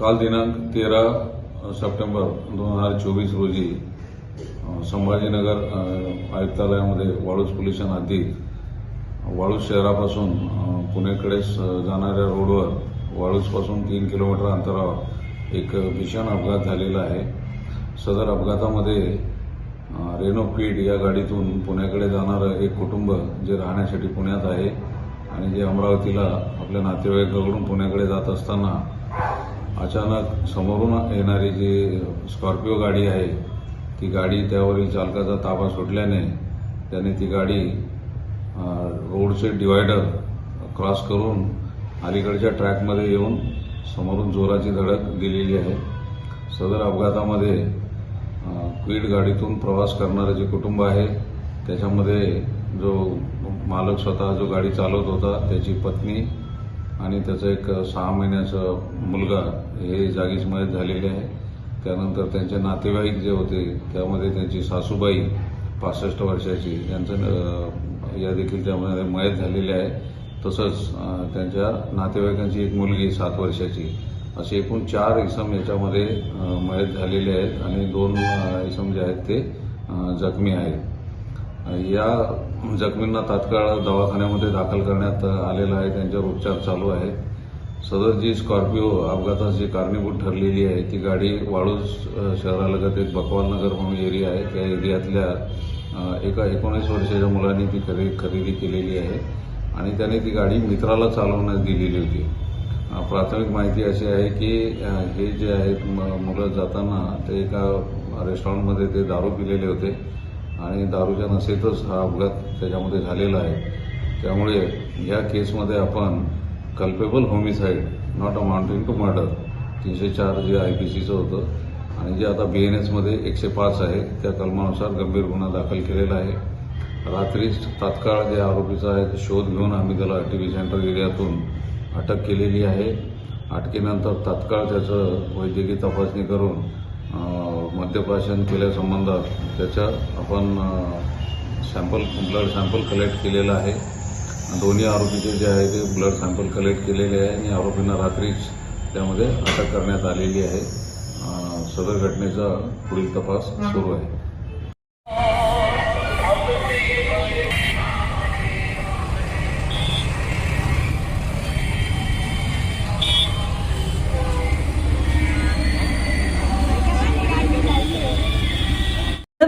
काल दिनांक तेरा सप्टेंबर दोन हजार चोवीस रोजी संभाजीनगर आयुक्तालयामध्ये वाळूज पोलीस अधिक वाळूज शहरापासून पुणेकडे स- जाणाऱ्या रोडवर वाळूजपासून तीन किलोमीटर अंतरावर एक भीषण अपघात झालेला आहे. सदर अपघातामध्ये रेनो क्विड या गाडीतून पुण्याकडे जाणारं एक कुटुंब जे राहण्यासाठी पुण्यात आहे आणि जे अमरावतीला आपल्या नातेवाईकाकडून पुण्याकडे जात असताना अचानक समोरून येणारी जी स्कॉर्पिओ गाडी आहे ती गाडी त्यावरील चालकाचा ताबा सुटल्याने त्याने ती गाडी रोडचे डिवायडर क्रॉस करून अलीकडच्या ट्रॅकमध्ये येऊन समोरून जोराची धडक दिलेली आहे. सदर अपघातामध्ये अ, क्विड गाडीतून प्रवास करणारं जे कुटुंब आहे त्याच्यामध्ये जो मालक स्वतः जो गाडी चालवत होता त्याची पत्नी आणि त्याचा एक सहा महिन्याचा मुलगा हे जागीच मयत झालेले आहे. त्यानंतर त्यांचे नातेवाईक जे होते त्यामध्ये त्यांची सासूबाई पासष्ट वर्षाची यांचं या देखील त्यामध्ये मयत झालेले आहे. तसंच त्यांच्या नातेवाईकांची एक मुलगी सात वर्षाची. असे एकूण चार इसम याच्यामध्ये मयत झालेले आहेत आणि दोन इसम जे आहेत ते जखमी आहेत. या जखमींना तात्काळ दवाखान्यामध्ये दाखल करण्यात आलेलं आहे. त्यांच्यावर उपचार चालू आहेत. सदर जी स्कॉर्पिओ अपघातात जी कारणीभूत ठरलेली आहे ती गाडी वाळूज शहरालगत एक बकवालनगर म्हणून एरिया आहे. त्या एरियातल्या एका एकोणीस वर्षाच्या मुलाने ती खरेदी खरेदी केलेली आहे आणि त्याने ती गाडी मित्राला चालवण्यास दिलेली होती. प्राथमिक माहिती अशी आहे की हे जे आहेत मुलं जाताना ते एका रेस्टॉरंटमध्ये ते दारू पिलेले होते. आणि दारूच्या नशेतच हा अपघात त्याच्यामध्ये झालेला आहे. त्यामुळे या केसमध्ये आपण culpable homicide not amounting to murder तीनशे चार जे आय पी सीचं होतं आणि जे आता बी एन एसमध्ये एकशे पाच आहे त्या कलमानुसार गंभीर गुन्हा दाखल केलेला आहे. रात्रीच तात्काळ जे आरोपीचा आहे शोध घेऊन आम्ही त्याला टी व्ही सेंटर एरियातून अटक केलेली आहे. अटकेनंतर तात्काळ त्याचं वैद्यकीय तपासणी करून मद्यप्राशन केल्यासंबंधात त्याचा आपण सॅम्पल ब्लड सॅम्पल कलेक्ट केलेलं आहे. दोन्ही आरोपीचे जे आहे ते ब्लड सॅम्पल कलेक्ट केलेले आहे. आणि आरोपींना रात्रीच त्यामध्ये अटक करण्यात आलेली आहे. सदर घटनेचा पुढील तपास सुरू आहे.